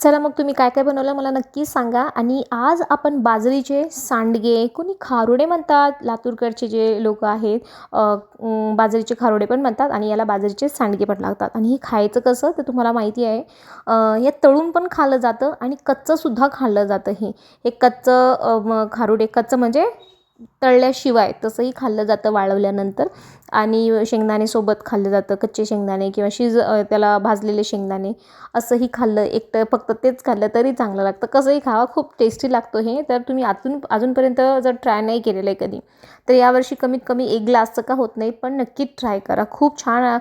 चला मग तुम्ही काय काय बनवलं मला नक्की सांगा. आणि आज आपण बाजरीचे सांडगे कोणी खारुडे म्हणतात लातूरकडचे जे लोक आहेत बाजरीचे खारुडे पण म्हणतात आणि याला बाजरीचे सांडगे पण लागतात. आणि हे खायचं कसं तर तुम्हाला माहिती आहे. हे तळून पण खाल्लं जातं आणि कच्चंसुद्धा खाल्लं जातं हे. हे कच्चं खारुडे कच्चं म्हणजे तळल्याशिवाय तसंही खाल्लं जातं वाळवल्यानंतर. आणि शेंगदाणेसोबत खाल्लं जातं कच्चे शेंगदाणे किंवा शिज त्याला भाजलेले शेंगदाणे असंही खाल्लं एकटं फक्त तेच खाल्लं तरी चांगलं लागतं. कसंही खावा खूप टेस्टी लागतो हे. तर तुम्ही आतून अजूनपर्यंत जर ट्राय नाही केलेलं आहे कधी तर यावर्षी कमीत कमी एक ग्लासचं का होत नाही पण नक्की ट्राय करा. खूप छान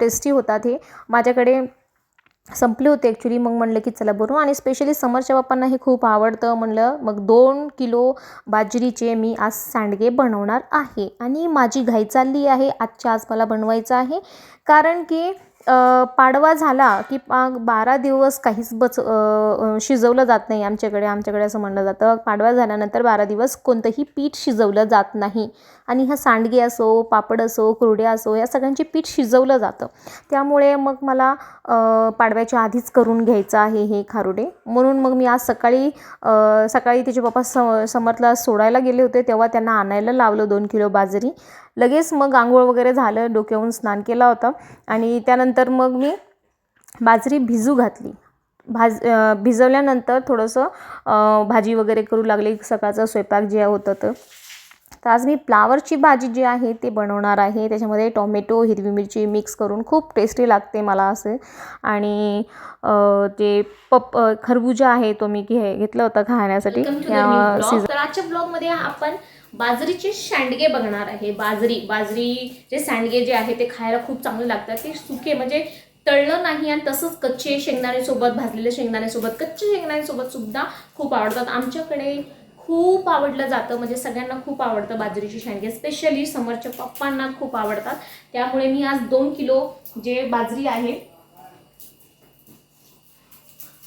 टेस्टी होतात हे. माझ्याकडे संपले होते ॲक्च्युली मग म्हणलं की चला बनवू. आणि स्पेशली समरच्या बाप्पांना हे खूप आवडतं. म्हणलं मग दोन किलो बाजरीचे मी आज सांडगे बनवणार आहे. आणि माझी घाई चालली आहे. आजच्या आज मला बनवायचं आहे. कारण की पाडवा झाला की पाग बारा दिवस काहीच बच शिजवलं जात नाही आमच्याकडे. आमच्याकडे असं म्हणलं जातं. पाडवा झाल्यानंतर बारा दिवस कोणतंही पीठ शिजवलं जात नाही. आणि ह्या सांडगे असो पापड असो कुरड्या असो या सगळ्यांचे पीठ शिजवलं जातं. त्यामुळे मग मला पाडव्याच्या आधीच करून घ्यायचं आहे हे खारुडे. म्हणून मग मी आज सकाळी सकाळी तिचे पप्पा स समर्थला सोडायला गेले होते तेव्हा त्यांना आणायला लावलं दोन किलो बाजरी. लगेच मग आंघोळ वगैरे झालं डोक्याहून स्नान केला होता. आणि त्यानंतर मग मी बाजरी भिजू घातली. भाज भिजवल्यानंतर थोडंसं भाजी वगैरे करू लागले. सकाळचं स्वयंपाक जे होतं तर तर आज मी फ्लावरची भाजी जी आहे ते बनवणार आहे. त्याच्यामध्ये टोमॅटो हिरवी मिरची मिक्स करून खूप टेस्टी लागते मला असे. आणि ते पप खरबुजा आहे तो मी घे घेतला होता खाण्यासाठी. या सीझन तर आजच्या ब्लॉगमध्ये आपण बाजरीचे सांडगे बघणार आहे. बाजरी बाजरीचे सांडगे जे आहे ते खायला खूप चांगले लागतात. ते सुके म्हणजे तळलं नाही आणि तसंच कच्चे शेंगदाणे सोबत भाजलेले शेंगदाणे सोबत कच्चे शेंगदाणे सोबत सुद्धा खूप आवडतात. आमच्याकडे खूप आवडलं जातं म्हणजे सगळ्यांना खूप आवडतं बाजरीची शेंडगे स्पेशली समरच्या पप्पांना खूप आवडतात. त्यामुळे मी आज दोन किलो जे बाजरी आहे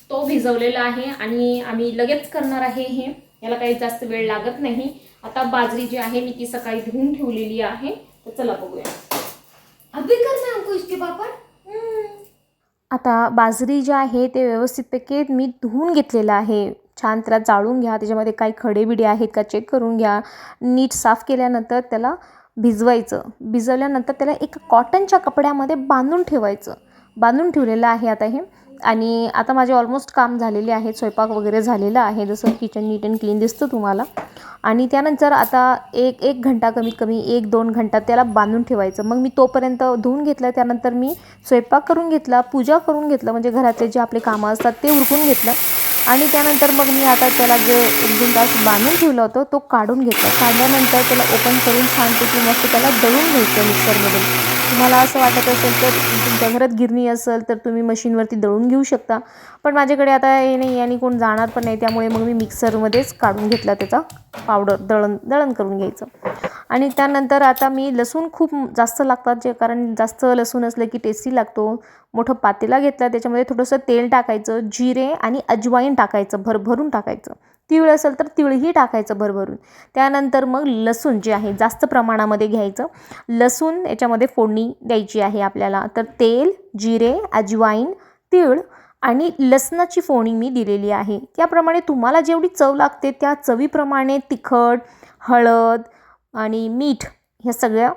तो भिजवलेला आहे आणि आम्ही लगेच करणार आहे हे. याला काही जास्त वेळ लागत नाही. आता बाजरी जी आहे मी ती सकाळी धुवून ठेवलेली आहे. तर चला बघूया. अभि करना हमको इसके पापड? आता बाजरी जी आहे ते व्यवस्थितपैकी मी धुवून घेतलेलं आहे. छान त्याला जाळून घ्या. त्याच्यामध्ये काही खडेबिडे आहेत का चेक करून घ्या. नीट साफ केल्यानंतर त्याला भिजवायचं. भिजवल्यानंतर त्याला एक कॉटनच्या कपड्यामध्ये बांधून ठेवायचं. बांधून ठेवलेलं आहे आता हे. आणि आता माझे ऑलमोस्ट काम झालेले आहे. स्वयंपाक वगैरे झालेला आहे. जसं किचन नीट अँड क्लीन दिसतं तुम्हाला. आणि त्यानंतर आता एक एक घंटा कमीत कमी एक दोन घंटा त्याला बांधून ठेवायचं. मग मी तोपर्यंत धुवून घेतलं. त्यानंतर मी स्वयंपाक करून घेतला पूजा करून घेतलं. म्हणजे घरातले जे आपले कामं असतात ते उरकून घेतलं. आणि त्यानंतर मग मी आता त्याला जे एक दोन तास बांधून ठेवलं होतं तो काढून घेतला. काढल्यानंतर त्याला ओपन करून छानपैकी मस्त त्याला दळून घ्यायचं मिक्सरमध्ये तुम्हाला असं वाटत असेल तर तुमच्या घरात गिरणी असेल तर तुम्ही मशीनवरती दळून घेऊ शकता. पण माझ्याकडे आता हे नाही आणि कोण जाणार पण नाही त्यामुळे मग मी मिक्सरमध्येच काढून घेतला त्याचा पावडर दळण दळण करून घ्यायचं. आणि त्यानंतर आता मी लसूण खूप जास्त लागतात जे कारण जास्त लसूण असलं की टेस्टी लागतो. मोठं पातेला घेतला त्याच्यामध्ये थोडंसं तेल टाकायचं जिरे आणि अजवाईन टाकायचं भरभरून टाकायचं. तीळ असेल तर तिळही टाकायचं भरभरून. त्यानंतर मग लसूण जे आहे जास्त प्रमाणामध्ये घ्यायचं. लसूण याच्यामध्ये फोडणी द्यायची आहे आपल्याला. तर तेल जिरे अजवाईन तीळ आणि लसणाची फोडणी मी दिलेली आहे. त्याप्रमाणे तुम्हाला जेवढी चव लागते त्या चवीप्रमाणे तिखट हळद आणि मीठ ह्या सगळ्या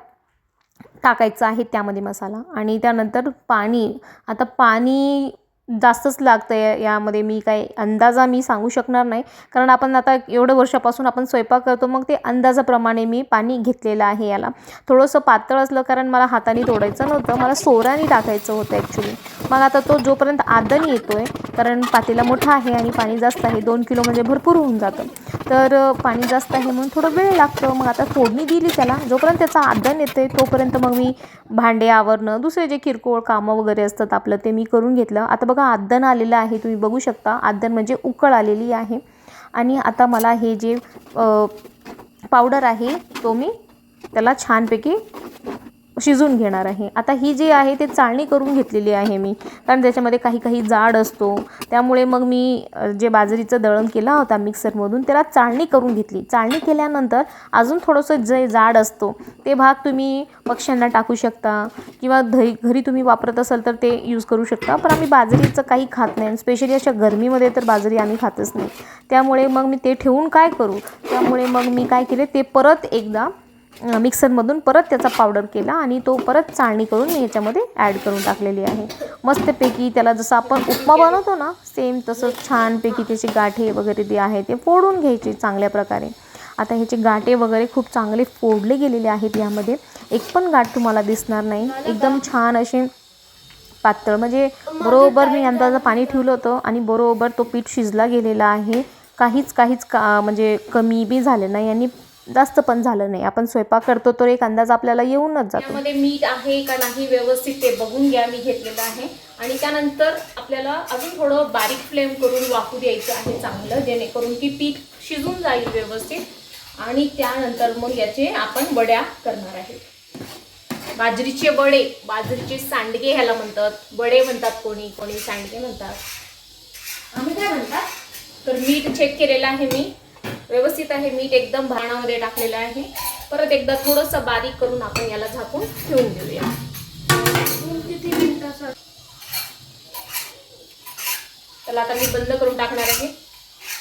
टाकायचं आहे त्यामध्ये मसाला. आणि त्यानंतर पाणी. आता पाणी जास्तच लागतं या यामध्ये. मी काही अंदाजा मी सांगू शकणार नाही. कारण आपण आता एवढं वर्षापासून आपण स्वयंपाक करतो मग ते अंदाजाप्रमाणे मी पाणी घेतलेलं आहे याला. थोडंसं पातळ असलं कारण मला हाताने तोडायचं नव्हतं मला सोऱ्याने टाकायचं होतं ॲक्च्युली मग आता तो जोपर्यंत आदन येतो आहे कारण पातेला मोठा आहे आणि पाणी जास्त आहे दोन किलो म्हणजे भरपूर होऊन जातं. तर पाणी जास्त आहे म्हणून थोडं वेळ लागतं. मग आता फोडणी दिली त्याला. जोपर्यंत त्याचा आदन येते तोपर्यंत मग मी भांडे आवरणं दुसरे जे किरकोळ कामं वगैरे असतात आपलं ते मी करून घेतलं. आता बघा आदन आलेलं आहे. तुम्ही बघू शकता आद्दन म्हणजे उकळ आलेली आहे. आणि आता मला हे जे पावडर आहे तो मी त्याला छानपैकी शिजून घेणार आहे. आता ही जी आहे ते चाळणी करून घेतलेली आहे मी. कारण त्याच्यामध्ये काही काही जाड असतो. त्यामुळे मग मी जे बाजरीचं दळण केला होता मिक्सरमधून त्याला चाळणी करून घेतली. चाळणी केल्यानंतर अजून थोडंसं जे जाड असतो ते भाग तुम्ही पक्ष्यांना टाकू शकता. किंवा घरी घरी तुम्ही वापरत असाल तर ते यूज करू शकता. पण आम्ही बाजरीचं काही खात नाही. स्पेशली अशा गरमीमध्ये तर बाजरी आम्ही खातच नाही. त्यामुळे मग मी ते ठेवून काय करू? त्यामुळे मग मी काय केले ते परत एकदा मिक्सरमधून परत त्याचा पावडर केला आणि तो परत चाळणी करून मी याच्यामध्ये ॲड करून टाकलेली आहे. मस्तपैकी त्याला जसं आपण उपमा बनवतो ना सेम तसं छानपैकी त्याचे गाठे वगैरे जे आहे ते फोडून घ्यायचे चांगल्या प्रकारे. आता ह्याचे गाठे वगैरे खूप चांगले फोडले गेलेले आहेत यामध्ये. एक पण गाठ तुम्हाला दिसणार नाही. एकदम छान असे पातळ म्हणजे बरोबर मी अंदाजा पाणी ठेवलं होतं आणि बरोबर तो पीठ शिजला गेलेला आहे. काहीच काहीच का म्हणजे कमी बी झाले नाही आणि जास्त पण झालं नाही. आपण स्वयंपाक करतो तर एक अंदाज आपल्याला येऊनच जातो. त्यामध्ये मीठ आहे का नाही व्यवस्थित ते बघून घ्या मी घेतलेलं आहे. आणि त्यानंतर आपल्याला अजून थोडं बारीक फ्लेम करून वाकू द्यायचं आहे चांगलं जेणेकरून की पीठ शिजून जाईल व्यवस्थित. आणि त्यानंतर मग याचे आपण वड्या करणार आहे. बाजरीचे वडे बाजरीचे सांडगे ह्याला म्हणतात. वडे म्हणतात कोणी कोणी सांडगे म्हणतात. आम्ही काय म्हणतात? तर मीठ चेक केलेलं आहे मी. व्यवस्थित आहे. मीठ एकदम भाणामध्ये टाकलेलं आहे. परत एकदा थोडंसं बारीक करून आपण याला झाकून ठेवून देऊया. त्याला आता मी बंद करून टाकणार आहे.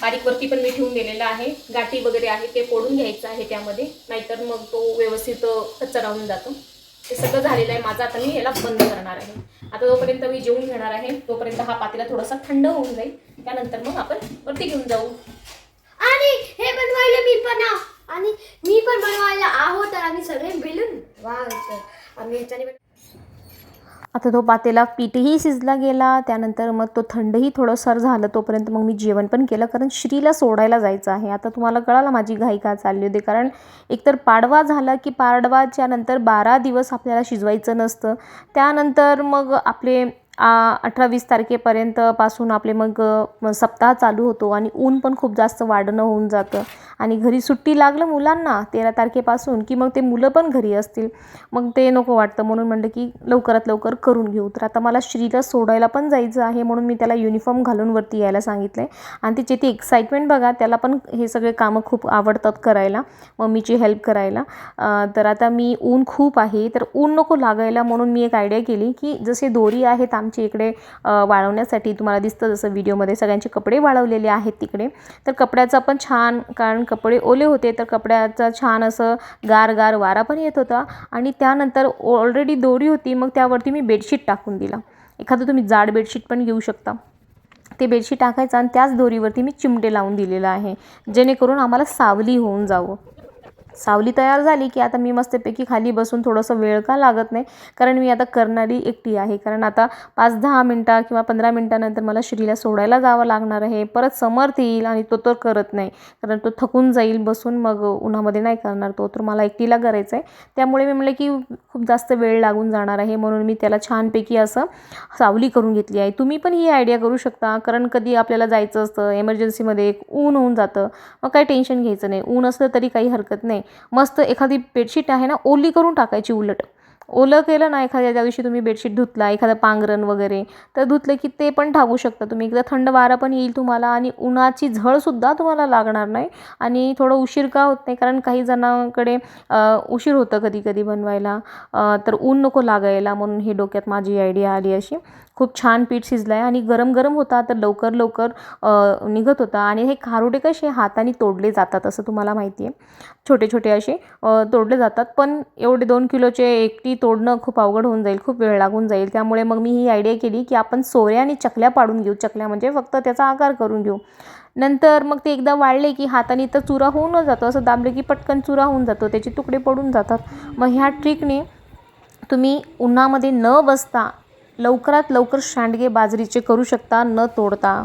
बारीक वरती पण मी ठेवून दिलेलं आहे. गाठी वगैरे आहे ते फोडून घ्यायचं आहे त्यामध्ये. नाहीतर मग तो व्यवस्थित कचरा कच्चा राहून जातो. ते सगळं झालेलं आहे माझं. आता मी याला बंद करणार आहे. आता जोपर्यंत मी जेवून घेणार आहे तोपर्यंत हा पातेला थोडासा थंड होऊन जाईल. त्यानंतर मग आपण वरती घेऊन जाऊ. आणि हे बनवायला मी पण आणि मी पण बनवायला आहो तर आम्ही सगळे मिळून. वा सर आम्ही ह्याच्याने आता तो पातेला पीठही शिजला गेला त्यानंतर मग तो थंडही थोडंसर झालं तोपर्यंत मग मी जेवण पण केलं कारण श्रीला सोडायला जायचं आहे. आता तुम्हाला कळालं माझी घाई का चालली होती कारण एकतर पाडवा झाला की पाडवाच्या नंतर बारा दिवस आपल्याला शिजवायचं नसतं. त्यानंतर मग आपले अठरा वीस तारखेपर्यंत पासून आपले मग सप्ताह चालू होतो आणि ऊन पण खूप जास्त वाढणं होऊन जातं. आणि घरी सुट्टी लागलं मुलांना तेरा तारखेपासून की मग ते मुलं पण घरी असतील. मग ते नको वाटतं म्हणून म्हणलं की लवकरात लवकर करून घेऊ. तर आता मला श्रीला सोडायला पण जायचं आहे म्हणून मी त्याला युनिफॉर्म घालून वरती यायला सांगितलं आहे आणि तिची ती एक्साइटमेंट बघा त्याला पण हे सगळे कामं खूप आवडतात करायला मम्मीची हेल्प करायला. तर आता मी ऊन खूप आहे तर ऊन नको लागायला म्हणून मी एक आयडिया केली की जसे दोरी आहेत आमच्या इकडे वाळवण्यासाठी तुम्हाला दिसतं जसं व्हिडिओमध्ये सगळ्यांचे कपडे वाळवलेले आहेत तिकडे. तर कपड्याचं पण छान कारण कपडे ओले होते तर कपड्याचा छान असं गार गार वारा पण येत होता. आणि त्यानंतर ऑलरेडी दोरी होती मग त्यावरती मी बेडशीट टाकून दिला. एखादं तुम्ही जाड बेडशीट पण घेऊ शकता. ते बेडशीट टाकायचं आणि त्याच दोरीवरती मी चिमटे लावून दिलेलं आहे जेणेकरून आम्हाला सावली होऊन जावं. सावली तयार झाली की आता मी मस्तपैकी खाली बसून थोडंसं वेळ का लागत नाही. कारण मी आता करणारी एकटी आहे. कारण आता पाच दहा मिनटा किंवा पंधरा मिनटानंतर मला श्रीला सोडायला जावं लागणार आहे. परत समर्थ येईल आणि तो तर करत नाही. कारण तो थकून जाईल बसून मग उन्हामध्ये नाही करणार तो. तर मला एकटीला करायचं आहे. त्यामुळे मी म्हटलं की खूप जास्त वेळ लागून जाणार आहे. म्हणून मी त्याला छानपैकी असं सावली करून घेतली आहे. तुम्ही पण ही आयडिया करू शकता. कारण कधी आपल्याला जायचं असतं एमर्जन्सीमध्ये एक ऊन होऊन जातं. मग काही टेन्शन घ्यायचं नाही. ऊन असलं तरी काही हरकत नाही. मस्त एखादी बेडशीट आहे ना ओली करून टाकायची उलट. ओलं केलं ना एखाद्या त्या दिवशी तुम्ही बेडशीट धुतला एखादं पांघरण वगैरे तर धुतलं की ते पण टाकू शकता तुम्ही. एकदा थंड वारा पण येईल तुम्हाला आणि उन्हाची झळसुद्धा तुम्हाला लागणार नाही आणि थोडं उशीर का होत नाही? कारण काही जणांकडे उशीर होतं कधी कधी बनवायला तर ऊन नको लागायला म्हणून हे डोक्यात माझी आयडिया आली अशी. खूप छान पीठ शिजलं आहे आणि गरम गरम होता तर लवकर लवकर निघत होता. आणि हे खारोटे कसे हाताने तोडले जातात असं तुम्हाला माहिती आहे छोटे छोटे असे तोडले जातात. पण एवढे दोन किलोचे एकटी तोडणं खूप अवघड होऊन जाईल खूप वेळ लागून जाईल. त्यामुळे मग मी ही आयडिया केली की आपण सोऱ्या आणि चकल्या पाडून घेऊ. चकल्या म्हणजे फक्त त्याचा आकार करून घेऊ. नंतर मग ते एकदा वाळले की हाताने तर चुरा होऊन जातो असं दाबले की पटकन चुरा होऊन जातो त्याचे तुकडे पडून जातात. मग ह्या ट्रिकने तुम्ही उन्हामध्ये न बसता लवकरात लवकर सांडगे बाजरीचे करू शकता न तोडता.